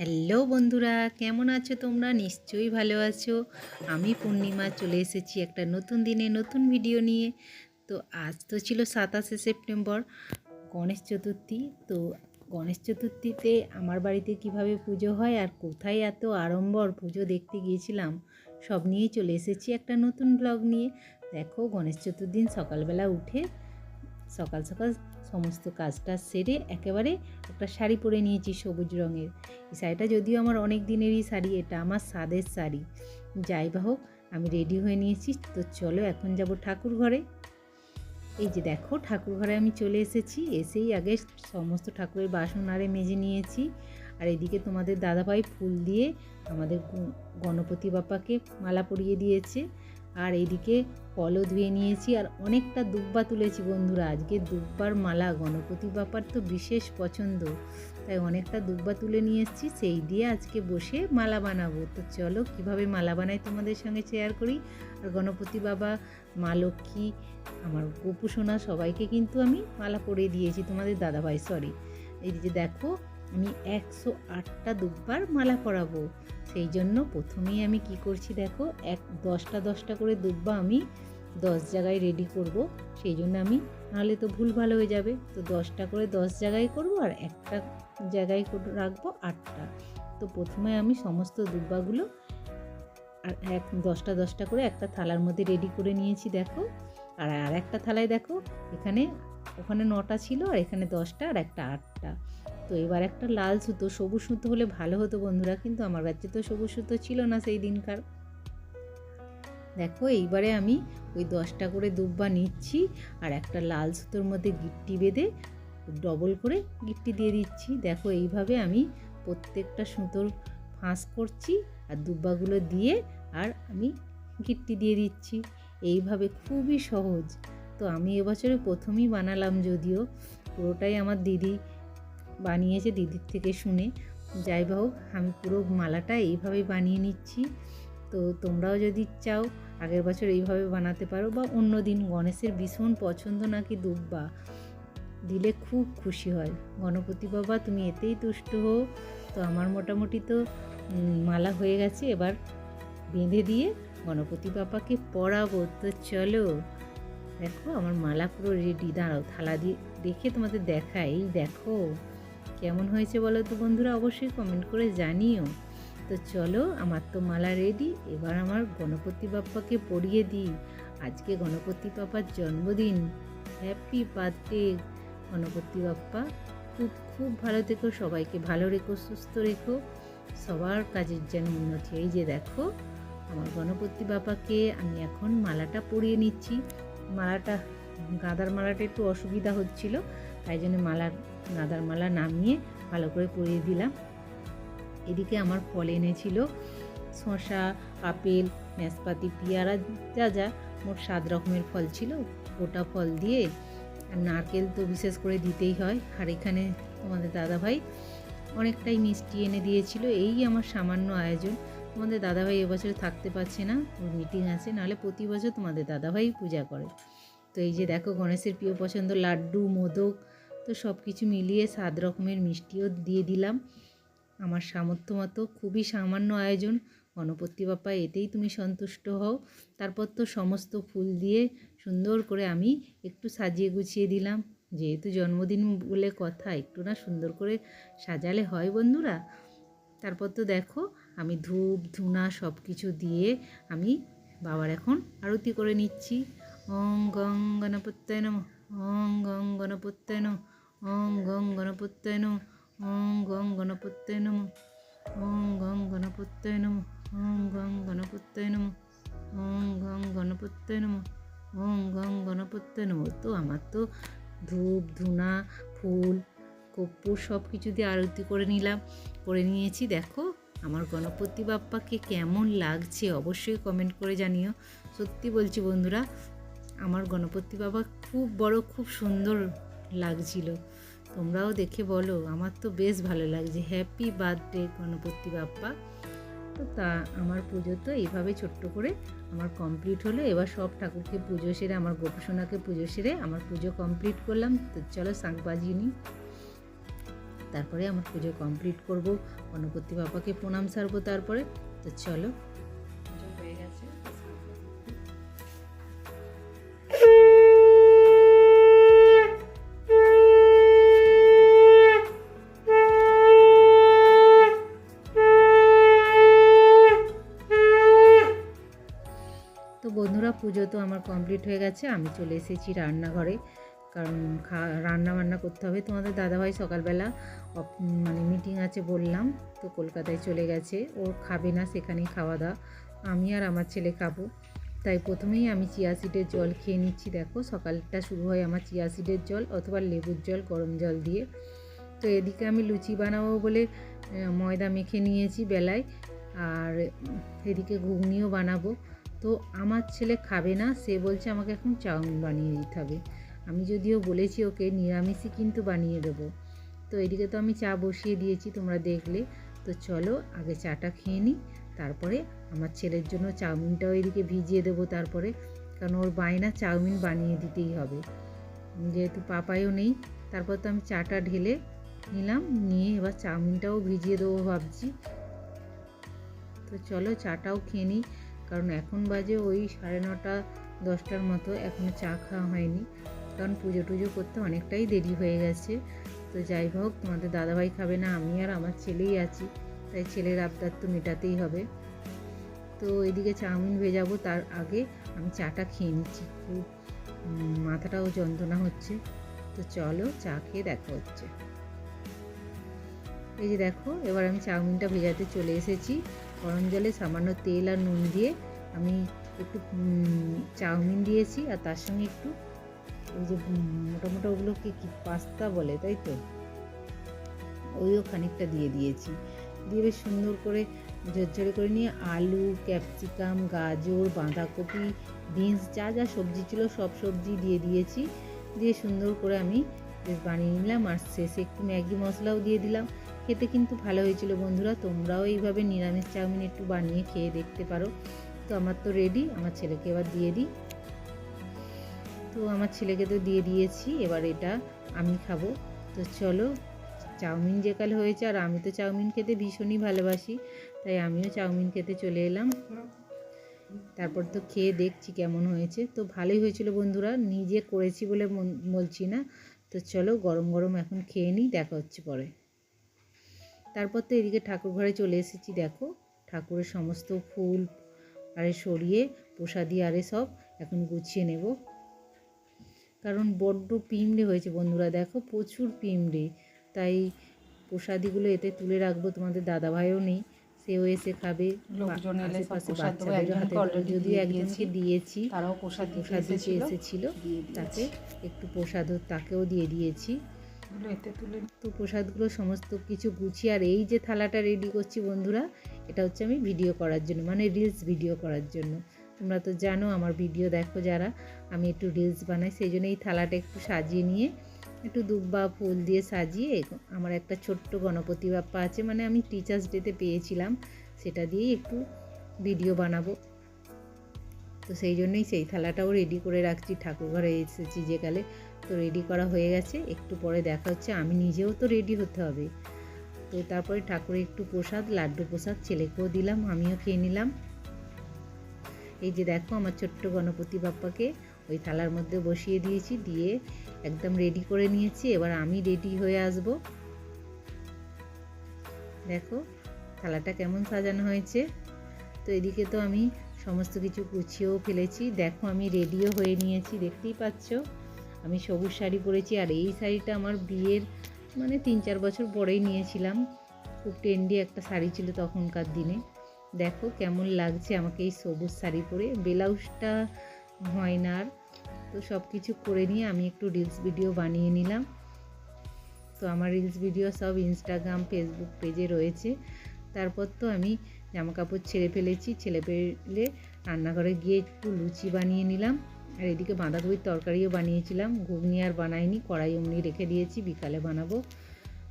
Hello বন্ধুরা, কেমন আছো তোমরা? নিশ্চয়ই ভালো আছো। আমি পূর্ণিমা চলে এসেছি একটা নতুন দিনে নতুন ভিডিও নিয়ে। তো আজ তো ছিল সাতাশে সেপ্টেম্বর, গণেশ চতুর্থী। তো গণেশ চতুর্থীতে আমার বাড়িতে কীভাবে পুজো হয় আর কোথায় এত আড়ম্বর পুজো দেখতে গিয়েছিলাম, সব নিয়েই চলে এসেছি একটা নতুন ব্লগ নিয়ে। দেখো, গণেশ চতুর্দিন সকালবেলা উঠে সকাল সকাল সমস্ত কাজটা সেরে একেবারে একটা শাড়ি পরে নিয়েছি সবুজ রঙের। এই শাড়িটা যদিও আমার অনেক দিনেরই শাড়ি, এটা আমার স্বাদের শাড়ি। যাই বা হোক, আমি রেডি হয়ে নিয়েছি। তো চলো এখন যাব ঠাকুর ঘরে। এই যে দেখো, ঠাকুর ঘরে আমি চলে এসেছি। এসেই আগে সমস্ত ঠাকুরের বাসন আরে মেজে নিয়েছি। আর এদিকে তোমাদের দাদাভাই ফুল দিয়ে আমাদের গণপতি বাপ্পাকে মালা পরিয়ে দিয়েছে। আর এদিকে কলও ধুয়ে নিয়েছি আর অনেকটা দুব্বা তুলেছি বন্ধুরা। আজকে দুব্বার মালা, গণপতি বাপ্পার তো বিশেষ পছন্দ। তাই অনেকটা দুব্বা তুলে নিয়ে এসেছি, সেই দিয়ে আজকে বসে মালা বানাবো। তো চলো কীভাবে মালা বানাই তোমাদের সঙ্গে শেয়ার করি। আর গণপতি বাবা, মা লক্ষ্মী, আমার গোপু সোনা, সবাইকে কিন্তু আমি মালা পরিয়ে দিয়েছি, তোমাদের দাদাভাই সরি এই যে দেখো, আমি একশো আটটা দুব্বার মালা পরাবো। সেই জন্য প্রথমেই আমি কি করছি দেখো, এক দশটা দশটা করে দুব্বা আমি দশ জায়গায় রেডি করব। সেই জন্য আমি, নাহলে তো ভুল ভালো হয়ে যাবে। তো দশটা করে দশ জায়গায় করব আর একটা জায়গায় রাখব আটটা। তো প্রথমে আমি সমস্ত দুব্বাগুলো আর এক, দশটা দশটা করে একটা থালার মধ্যে রেডি করে নিয়েছি দেখো। আর আর একটা থালায় দেখো, এখানে, ওখানে নটা ছিল আর এখানে দশটা আর একটা আটটা। তো এবার একটা লাল সুতো, সবুজ সুতো হলে ভালো হতো বন্ধুরা, কিন্তু আমার কাছে তো সবুজ সুতো ছিল না সেই দিনকার। দেখো, এইবারে আমি ওই দশটা করে দুব্বা নিচ্ছি আর একটা লাল সুতোর মধ্যে গিট্টি বেঁধে ডবল করে গিট্টি দিয়ে দিচ্ছি। দেখো, এইভাবে আমি প্রত্যেকটা সুতোর ফাঁস করছি আর দুব্বাগুলো দিয়ে আর আমি গিট্টি দিয়ে দিচ্ছি। এইভাবে খুবই সহজ। তো আমি এবছরে প্রথমেই বানালাম যদিও, পুরোটাই আমার দিদি বানিয়েছে দিদির থেকে শুনে। যাই হোক, আমি পুরো মালাটা এইভাবেই বানিয়ে নিচ্ছি। তো তোমরাও যদি চাও আগের বছর এইভাবে বানাতে পারো বা অন্য দিন গণেশের ভীষণ পছন্দ নাকি দুব্বা, দিলে খুব খুশি হয়। গণপতি বাবা, তুমি এতেই তুষ্ট হও। তো আমার মোটামুটি তো মালা হয়ে গেছে। এবার বেঁধে দিয়ে গণপতি বাবাকে পরাবো। তো চলো, দেখো আমার মালা পুরো রেডি দাঁড়াও, থালা দিয়ে দেখে তোমাদের দেখাই। এই দেখো। কেমন হয়েছে বলো তো বন্ধুরা? অবশ্যই কমেন্ট করে জানিও। তো চলো, আমার তো মালা রেডি এবার আমার গণপতি বাপ্পাকে পরিয়ে দিই। আজকে গণপতি বাপ্পার জন্মদিন। Happy birthday Ganpati Bappa. খুব খুব ভালো থেকো, সবাইকে ভালো রেখো, সুস্থ রেখো। সবার কাজের যেন উন্নতি। এই যে দেখো, আমার গণপতি বাবাকে আমি এখন মালাটা পরিয়ে নিচ্ছি। মালাটা, গাঁদার মালাটা একটু অসুবিধা হচ্ছিল, তাই জন্য মালার গাঁদার মালা নামিয়ে ভালো করে পরিয়ে দিলাম। এদিকে আমার ফল এনেছিল শসা, আপেল, নাশপাতি, পেয়ারা, যা যা, মোট সাত রকমের ফল ছিল। গোটা ফল দিয়ে আর নারকেল তো বিশেষ করে দিতেই হয়। আর এখানে তোমাদের দাদাভাই অনেকটাই মিষ্টি এনে দিয়েছিল। এই আমার সামান্য আয়োজন। তোমাদের দাদাভাই এবছর থাকতে পারছে না, ওর মিটিং আছে, নাহলে প্রতি বছর তোমাদের দাদাভাই পূজা করে। তো এই যে দেখো গণেশের প্রিয় পছন্দ লাড্ডু, মোদক তো সব কিছু মিলিয়ে সাত রকমের মিষ্টিও দিয়ে দিলাম। আমার সামর্থ্য মতো খুবই সামান্য আয়োজন। গণপতি বাপ্পা, এতেই তুমি সন্তুষ্ট হও। তারপর তো সমস্ত ফুল দিয়ে সুন্দর করে আমি একটু সাজিয়ে গুছিয়ে দিলাম। যেহেতু জন্মদিন বলে কথা, একটু না সুন্দর করে সাজালে হয় বন্ধুরা। তারপর তো দেখো, আমি ধূপ, ধুনা সব কিছু দিয়ে আমি বাবার এখন আরতি করে নিচ্ছি। অং গং গণপত্যায় নম। ওং গং গণপত্যায় নম। ওং গং গণপত্যায় নম ওং গং গণপত্যায় নম ওং গং গণপত্যায় নম ওং গং গণপত্যায় নম ওং গং গণপত্যায় নম গং গণপত্যায় নম তো আমার তো ধূপ, ধুনা, ফুল কর্পূর সব কিছু দিয়ে আরতি করে নিলাম, করে নিয়েছি। দেখো, আমার গণপতি বাপ্পাকে কেমন লাগছে অবশ্যই কমেন্ট করে জানিও। সত্যি বলছি বন্ধুরা, আমার গণপতি বাবা খুব বড়, খুব সুন্দর লাগছিল। তোমরাও দেখে বলো, আমার তো বেশ ভালো লাগছে। Happy birthday Ganpati Bappa. তো তা, আমার পুজো তো এইভাবে ছোট্ট করে আমার কমপ্লিট হলো। এবার সব ঠাকুরকে পুজো সেরে, আমার গোপসোনাকে পুজো সেরে আমার পুজো কমপ্লিট করলাম। তো চলো শাঁখ বাজিয়ে নিই। তারপরে আমার পুজো কমপ্লিট করব। গণপতি বাবাকে প্রণাম সারবো তারপরে। তো চলো। বন্ধুরা পুজো তো আমার কমপ্লিট হয়ে গেছে, আমি চলে এসেছি রান্নাঘরে। কারণ রান্না বান্না করতে হবে। তোমাদের দাদাভাই সকালবেলা মানে মিটিং আছে বললাম, তো কলকাতায় চলে গেছে। ও খাবে না, সেখানেই খাওয়া দাওয়া। আমি আর আমার ছেলে খাব। তাই প্রথমেই আমি চিয়া সিডের জল খেয়ে নিচ্ছি। দেখো, সকালটা শুরু হয় আমার চিয়া সিডের জল অথবা লেবুর জল, গরম জল দিয়ে। তো এদিকে আমি লুচি বানাবো বলে ময়দা মেখে নিয়েছি বেলায়। আর এদিকে ঘুগনিও বানাবো। তো আমার ছেলে খাবে না, সে বলছে আমাকে এখন চাউমিন বানিয়ে দিতে হবে। আমি যদিও বলেছি ওকে, নিরামিষই কিন্তু বানিয়ে দেবো। তো এদিকে তো আমি চা বসিয়ে দিয়েছি, তোমরা দেখলে। তো চলো, আগে চাটা খেয়ে নিই, তারপরে আমার ছেলের জন্য চাউমিনটাও এদিকে ভিজিয়ে দেবো তারপরে। কারণ ওর বায়না চাউমিন বানিয়ে দিতেই হবে। যেহেতু পাপায়ও নেই, তারপর তো আমি চাটা ঢেলে নিলাম, নিয়ে এবার চাউমিনটাও ভিজিয়ে দেবো ভাবছি। তো চলো, চাটাও খেয়ে নিই। কারণ এখন বাজে ওই সাড়ে নটা, দশটার মতো এখনও চা খাওয়া হয়নি। কারণ পুজো টুজো করতে অনেকটাই দেরি হয়ে গেছে। তো যাই হোক, তোমাদের দাদাভাই খাবে না, আমি আর আমার ছেলেই আছি, তাই ছেলের আবদার তো মেটাতেই হবে। তো এদিকে চাউমিন ভেজাবো, তার আগে আমি চাটা খেয়ে নিচ্ছি। খুব মাথাটাও যন্ত্রণা হচ্ছে। তো চলো চা খেয়ে দেখা হচ্ছে। এই যে দেখো, এবার আমি চাউমিনটা ভেজাতে চলে এসেছি। গরম জলে সামান্য তেল আর নুন দিয়ে আমি একটু চাউমিন দিয়েছি আর তার সঙ্গে একটু ওই যে উম, মোটা মোটা ওগুলোকে কি পাস্তা বলে তাই তো? ওইও খানিকটা দিয়ে দিয়েছি। দিয়ে বেশ সুন্দর করে ঝরঝরে করে নিয়ে আলু ক্যাপসিকাম গাজর বাঁধাকপি বিনস যা যা সবজি ছিল সব সবজি দিয়ে দিয়েছি। দিয়ে সুন্দর করে আমি বেশ বানিয়ে নিলাম আর শেষে একটু ম্যাগি মশলাও দিয়ে দিলাম। খেতে কিন্তু ভালো হয়েছিল বন্ধুরা। তোমরাও এইভাবে নিরামিষ চাউমিন একটু বানিয়ে খেয়ে দেখতে পারো। তো আমার তো রেডি আমার ছেলেকে এবার দিয়ে দিই। তো আমার ছেলেকে তো দিয়ে দিয়েছি, এবার এটা আমি খাব। তো চলো, চাউমিন যে কাল হয়েছে, আর আমি তো চাউমিন খেতে ভীষণই ভালোবাসি, তাই আমিও চাউমিন খেতে চলে এলাম। তারপর তো খেয়ে দেখছি কেমন হয়েছে। তো ভালোই হয়েছিল বন্ধুরা, নিজে করেছি বলে বলছি না। তো চলো গরম গরম এখন খেয়ে নিই, দেখা হচ্ছে পরে। তারপর তো এদিকে ঠাকুর ঘরে চলে এসেছি দেখো। ঠাকুরের সমস্ত ফুল আরে সরিয়ে প্রসাদি আরে সব এখন গুছিয়ে নেব। কারণ বড্ড পিমড়ে হয়েছে বন্ধুরা দেখো প্রচুর পিমড়ে। তাই প্রসাদিগুলো এতে তুলে রাখব তোমাদের দাদাভাইও নেই সেও এসে খাবে। আশেপাশে প্রসাদ হাতে যদিও একজনকে দিয়েছি। তারাও প্রসাদ প্রসাদ দিতে এসেছিল তাকে একটু প্রসাদও তাকেও দিয়ে দিয়েছি। এগুলো এতে তুলে তো প্রসাদগুলো সমস্ত কিছু গুছিয়ে আর এই যে থালাটা রেডি করছি বন্ধুরা, এটা হচ্ছে আমি ভিডিও করার জন্য মানে রিলস ভিডিও করার জন্য। তোমরা তো জানো আমার ভিডিও দেখো যারা, আমি একটু রিলস বানাই, সেই জন্য এই থালাটা একটু সাজিয়ে নিয়ে একটু দুব্বা ফুল দিয়ে সাজিয়ে আমার একটা ছোট্ট গণপতি বাপ্পা আছে মানে আমি টিচার্স ডেতে পেয়েছিলাম, সেটা দিয়েই একটু ভিডিও বানাবো। তো সেই জন্যই সেই থালাটাও রেডি করে রাখছি, ঠাকুর ঘরে এসেছি যে কালে। তো রেডি করা হয়ে গেছে। একটু পরে দেখা হচ্ছে, আমি নিজেও তো রেডি হতে হবে। তো তারপরে ঠাকুরের একটু প্রসাদ, লাড্ডু প্রসাদ, ছেলেকেও দিলাম, আমিও খেয়ে নিলাম। এই যে দেখো আমার ছোট্ট গণপতি বাপ্পাকে ওই থালার মধ্যে বসিয়ে দিয়েছি, দিয়ে একদম রেডি করে নিয়েছি, এবার আমি রেডি হয়ে আসব। দেখো থালাটা কেমন সাজানো হয়েছে। তো এদিকে তো আমি সমস্ত কিছু গুছিয়েও ফেলেছি। দেখো আমি রেডিও হয়ে নিয়েছি, দেখতেই পাচ্ছ। আমি সবুজ শাড়ি পরেছি আর এই শাড়িটা আমার বিয়ের মানে তিন চার বছর পরেই নিয়েছিলাম। খুব ট্রেন্ডি একটা শাড়ি ছিল তখনকার দিনে। দেখো কেমন লাগছে আমাকে এই সবুজ শাড়ি পরে। ব্লাউজটা হয় না আর। তো সব কিছু করে নিয়ে আমি একটু রিলস ভিডিও বানিয়ে নিলাম। তো আমার রিলস ভিডিও সব ইনস্টাগ্রাম ফেসবুক পেজে রয়েছে। তারপর তো আমি জামা কাপড় ছেড়ে ফেলেছি। ছেলে ফেলে রান্নাঘরে গিয়ে একটু লুচি বানিয়ে নিলাম। আর এদিকে বাঁধাকপির তরকারিও বানিয়েছিলাম। ঘুগনি আর বানাইনি, কড়াই অমনি রেখে দিয়েছি, বিকালে বানাবো।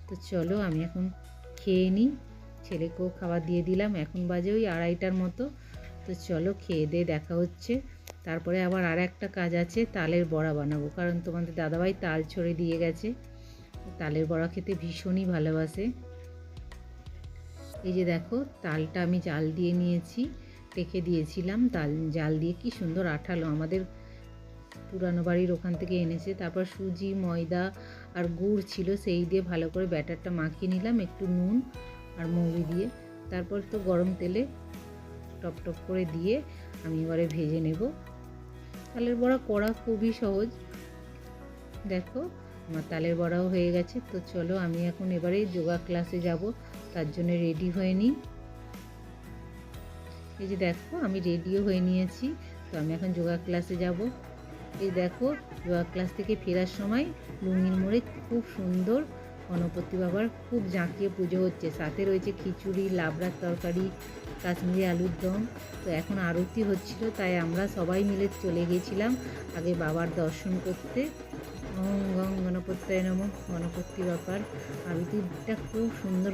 তো চলো আমি এখন খেয়ে নিই ছেলেকেও খাবার দিয়ে দিলাম, এখন বাজে ওই আড়াইটার মতো। তো চলো খেয়ে দিয়ে দেখা হচ্ছে। তারপরে আবার আর একটা কাজ আছে, তালের বড়া বানাবো। কারণ তোমাদের দাদাভাই তাল ছড়ে দিয়ে গেছে। তালের বড়া খেতে ভীষণই ভালোবাসে। এই যে দেখো, তালটা আমি জাল দিয়ে নিয়েছি, রেখে দিয়েছিলাম। তাল জাল দিয়ে কি সুন্দর আঠালো। আমাদের পুরানো বাড়ির ওখান থেকে এনেছে। তারপর সুজি, ময়দা আর গুড় ছিল, সেই দিয়ে ভালো করে ব্যাটারটা মাখিয়ে নিলাম, একটু নুন আর মৌরি দিয়ে। তারপর তো গরম তেলে টপ টপ করে দিয়ে আমি এবারে ভেজে নেব। তালের বড়া করা খুবই সহজ। দেখো, আমার তালের বড়াও হয়ে গেছে। তো চলো, আমি এখন এবারে যোগা ক্লাসে যাব, তার জন্য রেডি হয়ে নিই। এই যে দেখো, আমি রেডিও হয়ে নিয়েছি, তো আমি এখন যোগা ক্লাসে যাব। এই দেখো যোগা ক্লাস থেকে ফেরার সময় লুঙ্গির মোড়ে খুব সুন্দর গণপতি বাবার খুব জাঁকিয়ে পুজো হচ্ছে। সাথে রয়েছে খিচুড়ি, লাবড়ার তরকারি, কাশ্মীরি আলুর দম। তো এখন আরতি হচ্ছিল, তাই আমরা সবাই মিলে চলে গিয়েছিলাম আগে বাবার দর্শন করতে। ওম গং গণপত্যায় নম, গণপতি বাবার আরতিটা খুব সুন্দর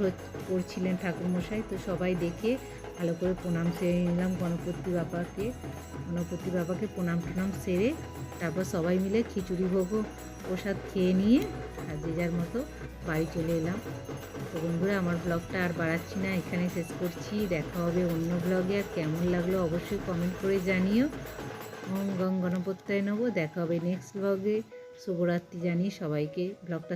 করছিলেন ঠাকুরমশাই। তো সবাই দেখে ভালো করে প্রণাম সেরে নিলাম গণপতি বাবাকে। গণপতি বাবাকে প্রণাম টনাম সেরে তারপর সবাই মিলে খিচুড়ি ভোগও প্রসাদ খেয়ে নিয়ে আর যে যার মতো বাড়ি চলে এলাম। তো বন্ধুরা, আমার ব্লগটা আর বাড়াচ্ছি না এখানে শেষ করছি। দেখা হবে অন্য ব্লগে, আর কেমন লাগল অবশ্যই কমেন্ট করে জানিও। ওম গং গণপত্যায় নেব দেখা হবে নেক্সট ব্লগে। শুভরাত্রি জানিয়ে সবাইকে ব্লগটা